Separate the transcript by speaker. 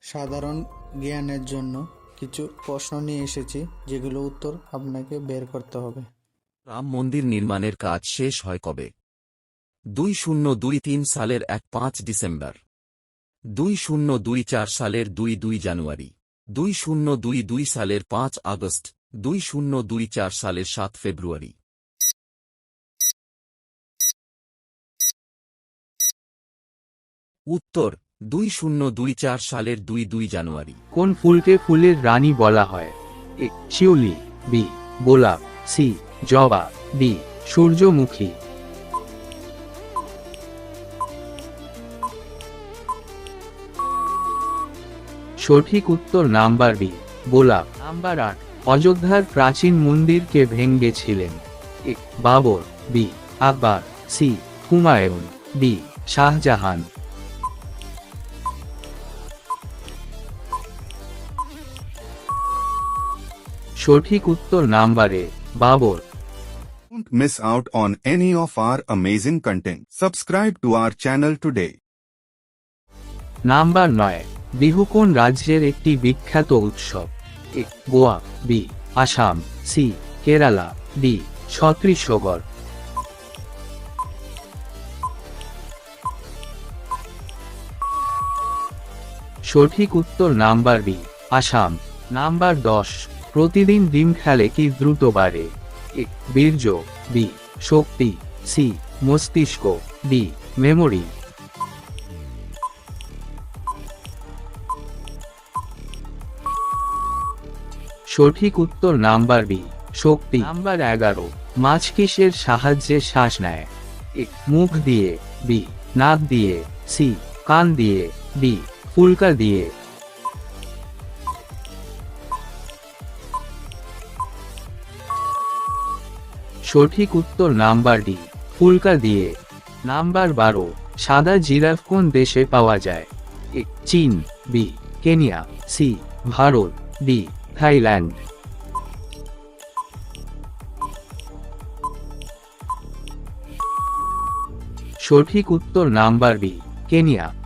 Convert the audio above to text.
Speaker 1: সাধারণ জ্ঞানের জন্য কিছু প্রশ্ন নিয়ে এসেছি, যেগুলো উত্তর আপনাকে বের করতে হবে।
Speaker 2: রাম মন্দির নির্মাণের কাজ শেষ হয় কবে? দুই শূন্য দুই তিন সালের এক পাঁচ ডিসেম্বর। দুই শূন্য দুই চার সালের দুই দুই জানুয়ারি। দুই শূন্য দুই দুই সালের পাঁচ আগস্ট। দুই শূন্য দুই চার সালের সাত ফেব্রুয়ারি। উত্তর। দুই শূন্য দুই চার সালের দুই দুই জানুয়ারি।
Speaker 3: কোন ফুলকে ফুলের রানী বলা হয়? এ, শিউলি, বি, গোলাপ, সি, জবা, ডি, সূর্যমুখী। সঠিক উত্তর নাম্বার বি, গোলাপ। নাম্বার আট, অযোধ্যার প্রাচীন মন্দিরকে ভেঙ্গেছিলেন। Babur, B, Akbar, C, Humayun, D, Shah Jahan. সঠিক উত্তর নাম্বারে Babur
Speaker 4: Don't miss out on any of our amazing content. Subscribe to our channel today.
Speaker 3: Number নয় বিহু কোন রাজ্যের একটি বিখ্যাত উৎসব A Goa B Assam C Kerala D Chhattisgarh সঠিক উত্তর নাম্বার বি আসাম নাম্বার দশ প্রতিদিন ডিম খেলে কি দ্রুত বাড়ে? এ, বীর্য, বি, শক্তি, সি, মস্তিষ্ক, ডি, মেমোরি। সঠিক উত্তর নাম্বার বি, শক্তি। নাম্বার এগারো, মাছ কিসের সাহায্যে শ্বাস নেয়? মুখ দিয়ে, বি, নাক দিয়ে, সি, কান দিয়ে, ডি, ফুলকা দিয়ে। সঠিক উত্তর নাম্বার ডি, ফুলকা দিয়ে। নাম্বার বারো, সাদা জিরাফ কোন দেশে পাওয়া যায়? এ, চীন, B, Kenya, C, Bharat, D, Thailand. সঠিক উত্তর নাম্বার বি কেনিয়া।